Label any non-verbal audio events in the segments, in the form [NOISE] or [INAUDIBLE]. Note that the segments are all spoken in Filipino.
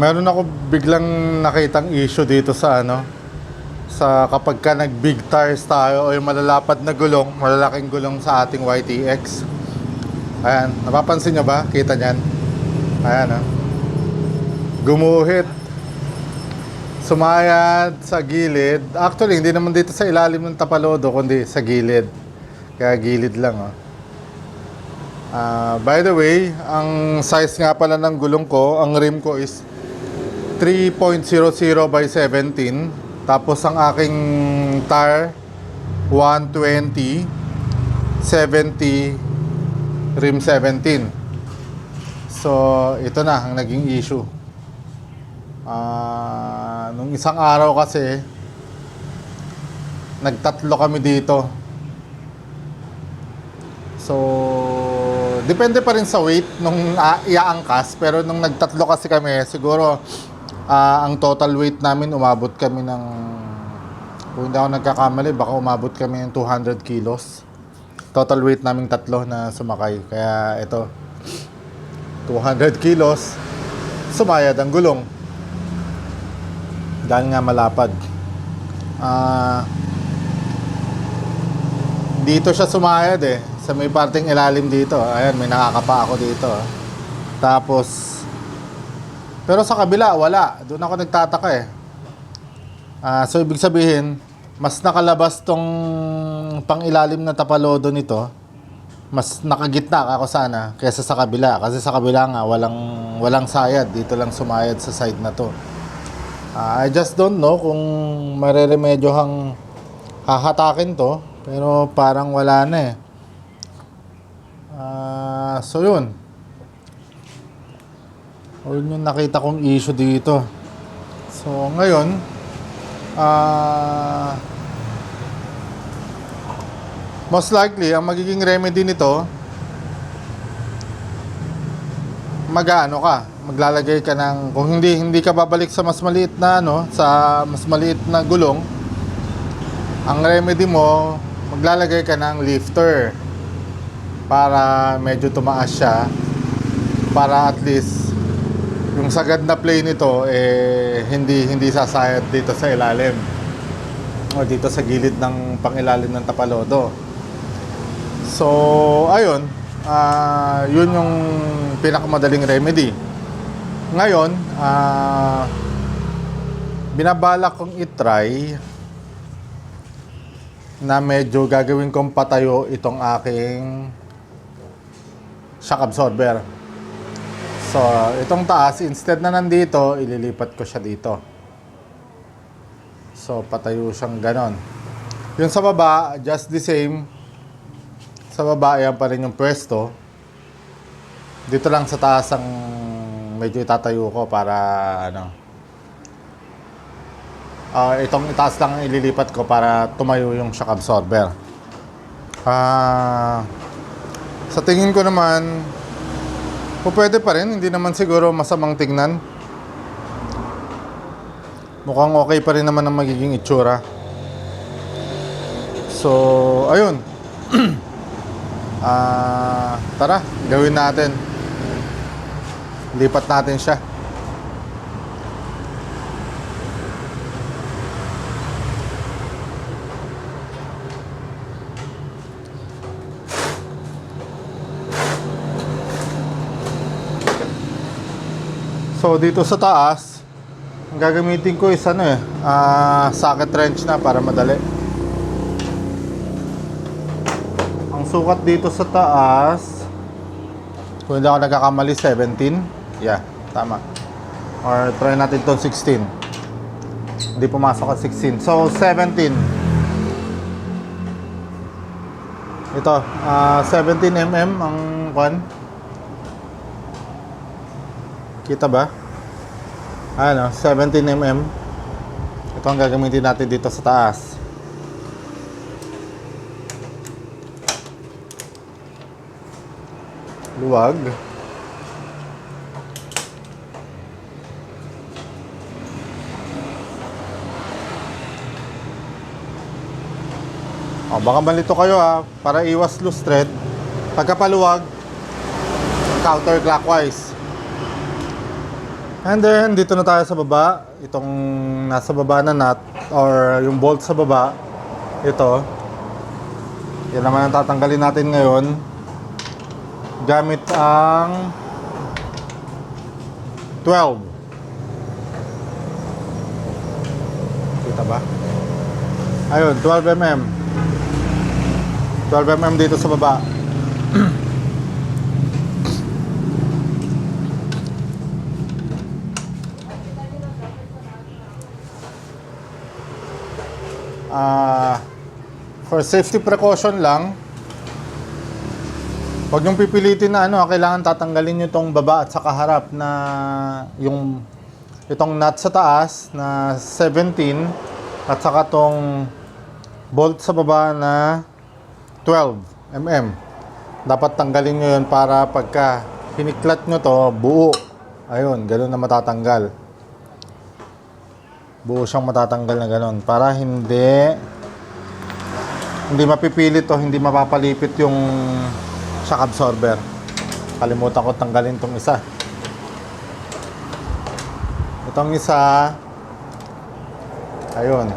Meron ako biglang nakitang issue dito sa ano sa kapag ka nag big tires tayo o yung malalapad na gulong, malalaking gulong sa ating YTX. Ayan, napapansin nyo ba? Kita niyan? Ayan ah. Gumuhit. Sumayad sa gilid. Actually, hindi naman dito sa ilalim ng tapalodo, kundi sa gilid. Kaya gilid lang oh. Ah, by the way, ang size nga pala ng gulong ko, ang rim ko is 3.00 by 17. Tapos ang aking tire 120 70 rim 17. So, ito na ang naging issue. Ah, nung isang araw kasi nagtatlo kami dito. So, depende pa rin sa weight nung uh, iaangkas. Pero nung nagtatlo kasi kami, siguro ah, ang total weight namin umabot kami ng, kung hindi ako nagkakamali, baka umabot kami ng 200 kilos. Total weight namin tatlo na sumakay. Kaya ito, 200 kilos, sumayad ang gulong. Dahil nga malapad. Ah, dito siya sumayad eh. Sa may parting ilalim dito. Ayan, may nakakapa ako dito. ah. Tapos, pero sa kabila, wala. Doon ako nagtataka eh. Ah, so, ibig sabihin, mas nakalabas tong pangilalim na tapalodo nito. Mas nakagitna ako sana kaysa sa kabila. Kasi sa kabila nga, walang, walang sayad. Dito lang sumayad sa side na to. Ah, I just don't know kung mareremedyohang hahatakin to. Pero parang wala na eh. Ah, so yun. O yun yung nakita kong issue dito. So ngayon, ah most likely, ang magiging remedy nito, mag-ano ka, maglalagay ka ng, kung hindi, hindi ka babalik sa mas maliit na, ano, sa mas maliit na gulong, ang remedy mo, maglalagay ka ng lifter para medyo tumaas siya para at least sagad na play nito eh hindi hindi sasayad dito sa ilalim o dito sa gilid ng pangilalim ng tapalodo. So, ayun, ah yun yung pinakamadaling remedy. Ngayon, ah binabalak kong itry na medyo gagawin kong patayo itong aking shock absorber. So, itong taas, instead na nandito, ililipat ko siya dito. So, patayo siyang ganon. Yung sa baba, just the same. Sa baba, ayan pa rin yung pwesto. Dito lang sa taas ang medyo itatayo ko para ano. Ah, itong itaas lang ang ililipat ko para tumayo yung shock absorber. Ah, sa tingin ko naman, po pwede pa rin, hindi naman siguro masamang tingnan. Mukhang okay pa rin naman ang magiging itsura. So, ayun. [CLEARS THROAT] Ah, tara, gawin natin. Lipat natin siya. So dito sa taas, ang gagamitin ko is ano eh, ah, socket wrench na para madali. Ang sukat dito sa taas, kung hindi ako nagkakamali, 17. Yeah, tama. Or try natin itong 16. Hindi pumasok at 16. So, 17. Ito, ah 17 mm ang kwan. Kita ba? Ano, 17 mm. Ito ang gagamitin natin dito sa taas. Luwag. O, baka malito kayo ha, para iwas loose thread. Pagkapaluwag, counterclockwise. And then, dito na tayo sa baba. Itong nasa baba na nut or yung bolt sa baba. Ito. Yan naman ang tatanggalin natin ngayon. Gamit ang 12. Kita ba? Ayun, 12 mm. 12 mm dito sa baba. [CLEARS THROAT] for safety precaution lang, Huwag yung pipilitin na ano, kailangan tatanggalin nyo itong baba at saka harap na yung itong nut sa taas na 17 at saka itong bolt sa baba na 12 mm. Dapat tanggalin nyo yun para pagka hiniklat nyo to, buo. Ayun, ganun na matatanggal. Buo siyang matatanggal na ganun. Para hindi hindi mapipilit o hindi mapapalipit yung shock absorber. Kalimutan ko tanggalin tong isa. Itong isa, ayun.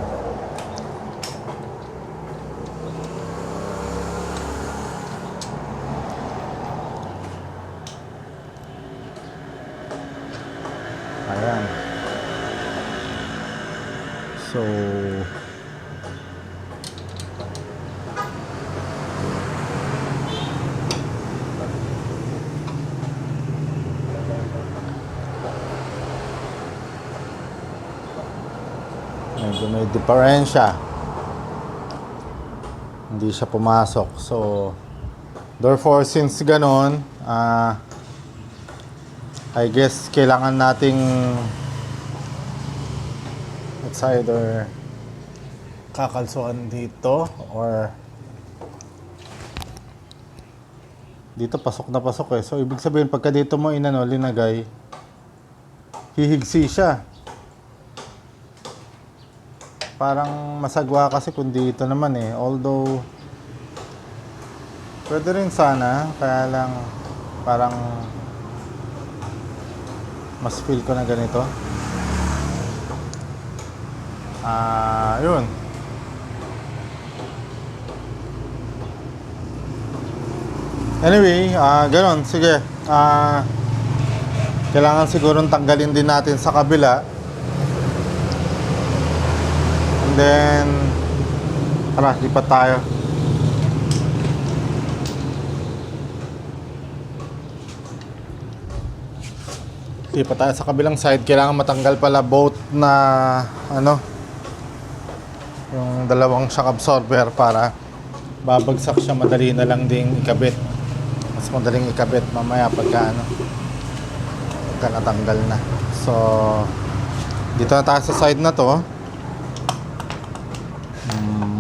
Ayan. So, medyo may diferensya. Hindi siya pumasok. So, therefore, since ganon, ah, I guess kailangan nating it's either kakalsuan dito or dito pasok na pasok eh. So, ibig sabihin, pagka dito mo inano, linagay, hihigsi siya. Parang masagwa kasi kung dito naman eh. Although, pwede rin sana. Kaya lang, parang mas feel ko na ganito. Ah, yun. Anyway, ah, ganun. Sige. Ah, kailangan sigurong tanggalin din natin sa kabila. And then, tara, lipat tayo. Lipat tayo sa kabilang side. Kailangan matanggal pala both na, ano, yung dalawang shock absorber para babagsak siya madali na lang ding ikabit. Mas madaling ikabit mamaya pagka, ano, pagka natanggal na. So, dito na tayo sa side na to.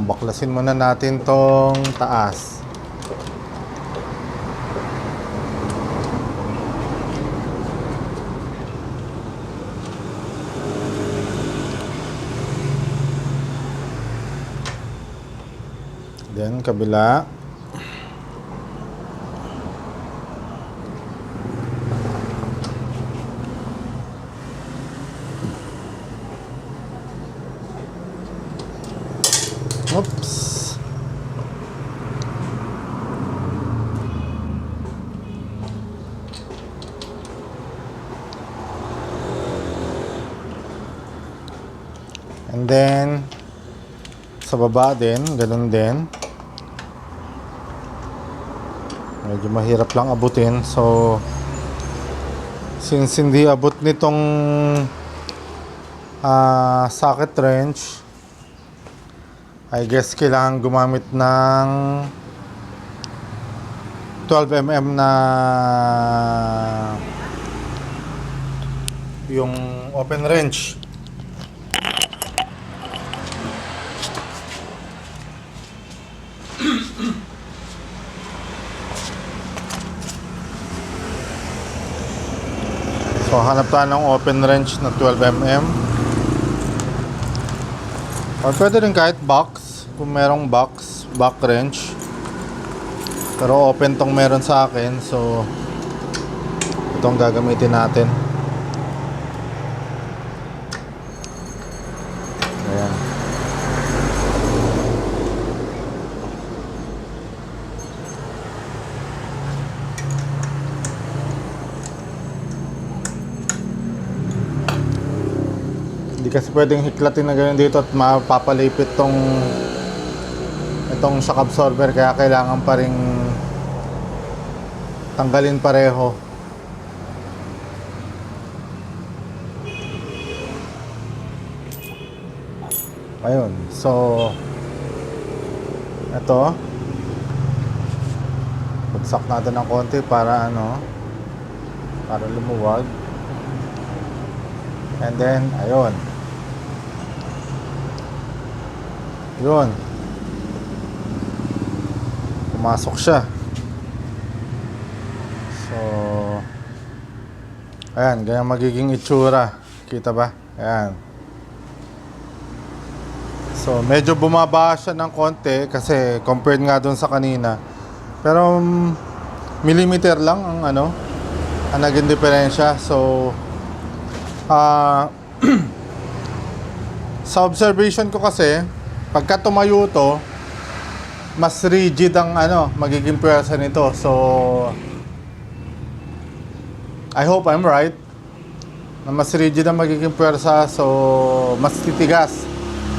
Baklasin muna natin tong taas. Then, kabila. Oops. And then, sa baba din, ganun din. Medyo mahirap lang abutin. So, since hindi abot nitong ah, socket wrench, I guess kailangan gumamit ng 12mm na yung open wrench. So hanap tayo ng open wrench na 12mm. Or pwede rin kahit box. Kung merong box, back wrench. Pero open tong meron sa akin. So itong gagamitin natin. Kasi pwedeng hiklatin na ganyan dito at mapapalipit tong itong shock absorber kaya kailangan pa ring tanggalin pareho. Ayun. So ito bagsak natin ng konti para ano para lumuwag. And then ayun. Yun. Pumasok siya. So Ayan, ganyan magiging itsura. Kita ba? Ayan. So, medyo bumaba siya ng konti kasi compared nga doon sa kanina. Pero mm, millimeter lang ang ano, ang naging diferensya. So, ah [CLEARS THROAT] sa observation ko kasi, pagka tumayo to, mas rigid ang ano, magiging pwersa nito. So, I hope I'm right na mas rigid ang magiging pwersa so mas titigas.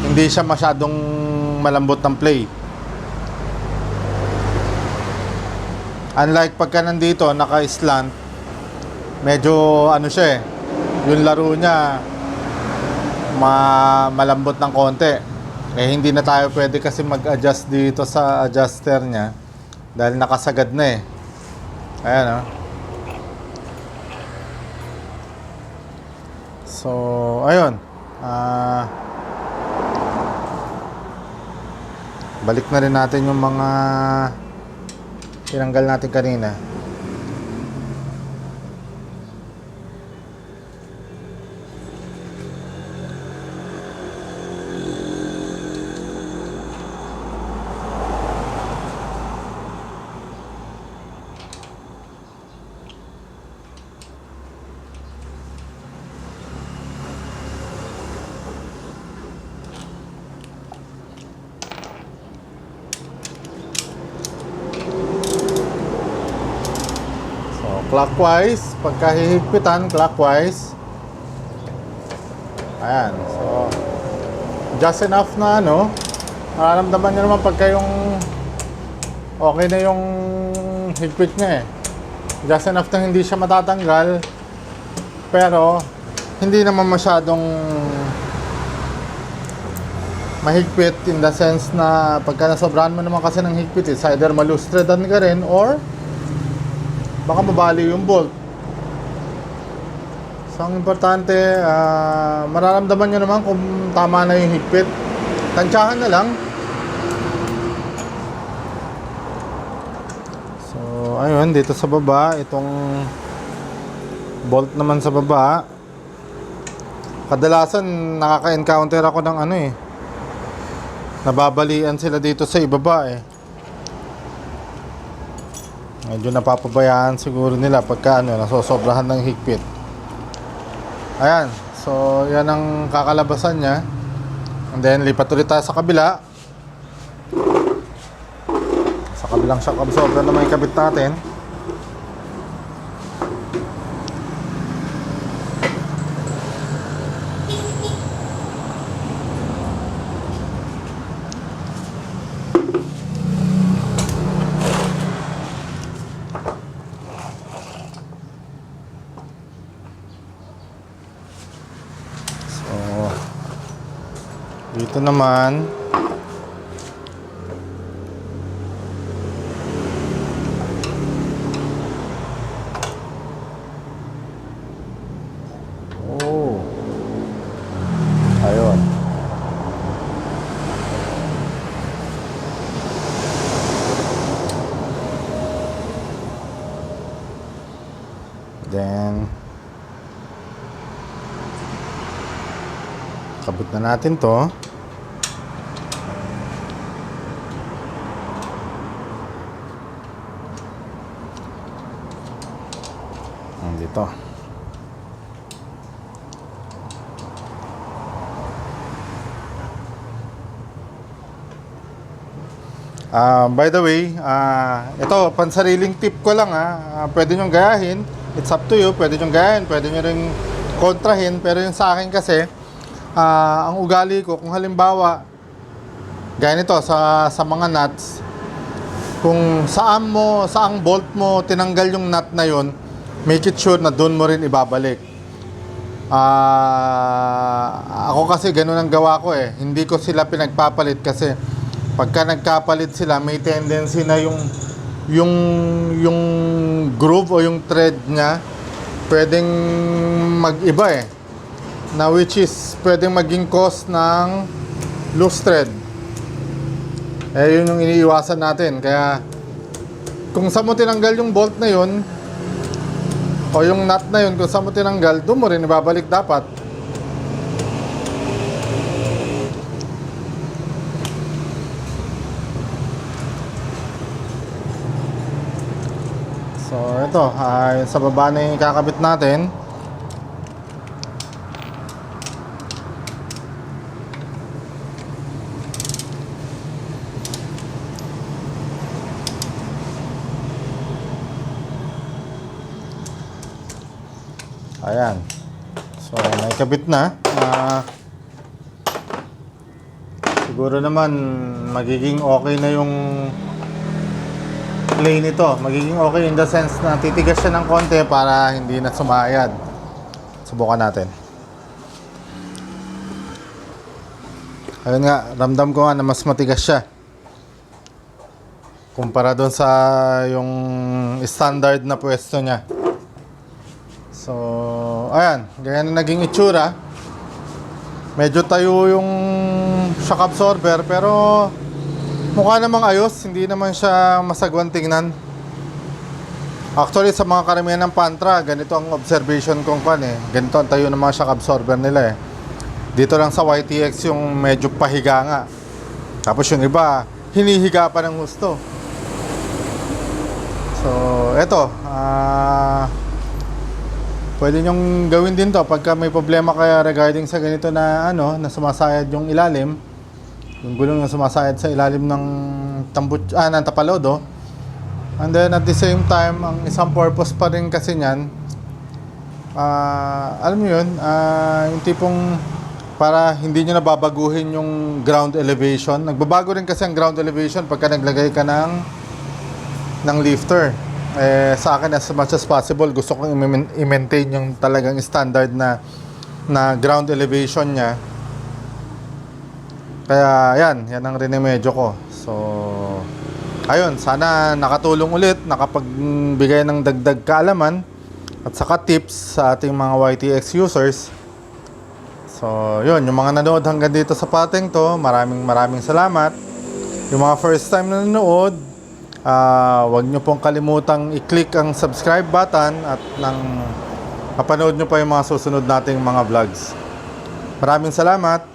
Hindi siya masyadong malambot ng play. Unlike pagka nandito naka-slant medyo ano siya eh yung laro niya ma malambot ng konti eh hindi na tayo pwede kasi mag-adjust dito sa adjuster niya dahil nakasagad na eh ayan oh So, ayun. Ah balik na rin natin yung mga tinanggal natin kanina. So, clockwise, pagka hihigpitan, clockwise. Ayan. So, just enough na ano, mararamdaman nyo naman pagka yung okay na yung higpit niya eh. Just enough na hindi siya matatanggal. Pero, hindi naman masyadong mahigpit in the sense na pagka nasobrahan mo naman kasi ng higpit, it's either malustredan ka rin or baka mabali yung bolt. So, ang importante, ah, mararamdaman nyo naman kung tama na yung higpit. Tansyahan na lang. So, ayun, dito sa baba, itong bolt naman sa baba. Kadalasan, nakaka-encounter ako ng ano eh. Nababalian sila dito sa ibaba eh. Medyo napapabayaan siguro nila pagka ano, nasosobrahan ng higpit. Ayan. So, yan ang kakalabasan niya. And then, lipat ulit tayo sa kabila. Sa kabilang shock absorber naman yung kabit natin. Naman, Oh. Ayun. Then, kabit na natin to. Hmm, Dito. Ah, by the way, ah, ito, pansariling tip ko lang ha. Ah, pwede nyo gayahin. It's up to you. Pwede nyo gayahin. Pwede nyo rin kontrahin. Pero yung sa akin kasi, ah, ang ugali ko, kung halimbawa, gaya nito sa, sa mga nuts, kung saan mo, saang bolt mo tinanggal yung nut na yon, make it sure na doon mo rin ibabalik. Ah, ako kasi ganun ang gawa ko eh. Hindi ko sila pinagpapalit kasi pagka nagkapalit sila, may tendency na yung yung yung groove o yung thread niya pwedeng mag-iba eh. Na which is pwedeng maging cause ng loose thread. Eh yun yung iniiwasan natin. Kaya kung saan mo tinanggal yung bolt na yun o yung nut na yun kung saan mo tinanggal, doon mo rin ibabalik dapat. So ito, ay sa baba na yung kakabit natin. Ayan. So, naikabit na. Ah, siguro naman magiging okay na yung play nito. Magiging okay in the sense na titigas siya ng konti para hindi na sumayad. Subukan natin. Ayun nga, ramdam ko nga na mas matigas siya. Kumpara doon sa yung standard na pwesto niya. So, ayan, ganyan na naging itsura. Medyo tayo yung shock absorber pero mukha namang ayos, hindi naman siya masagwan tingnan. Actually, sa mga karamihan ng Pantra, ganito ang observation kong pan eh. Ganito ang tayo ng mga shock absorber nila eh. Dito lang sa YTX yung medyo pahiga nga. Tapos yung iba, hinihiga pa ng gusto. So, eto, ah... Pwede nyong gawin din to pagka may problema kaya regarding sa ganito na ano, na sumasayad yung ilalim. Yung gulong na sumasayad sa ilalim ng tambut ah, ng tapalodo. And then at the same time, ang isang purpose pa rin kasi niyan, ah, alam mo yun, ah, yung tipong para hindi nyo nababaguhin yung ground elevation. Nagbabago rin kasi ang ground elevation pagka naglagay ka ng ng lifter. Eh, sa akin as much as possible gusto kong i-maintain yung talagang standard na na ground elevation niya. Kaya yan, yan ang rinemedyo ko. So, ayun, sana nakatulong ulit, nakapagbigay ng dagdag kaalaman at saka tips sa ating mga YTX users. So, yun, yung mga nanood hanggang dito sa pating to, maraming maraming salamat. Yung mga first time na nanood, ah wag nyo pong kalimutang i-click ang subscribe button at nang mapanood nyo pa yung mga susunod nating mga vlogs. Maraming salamat!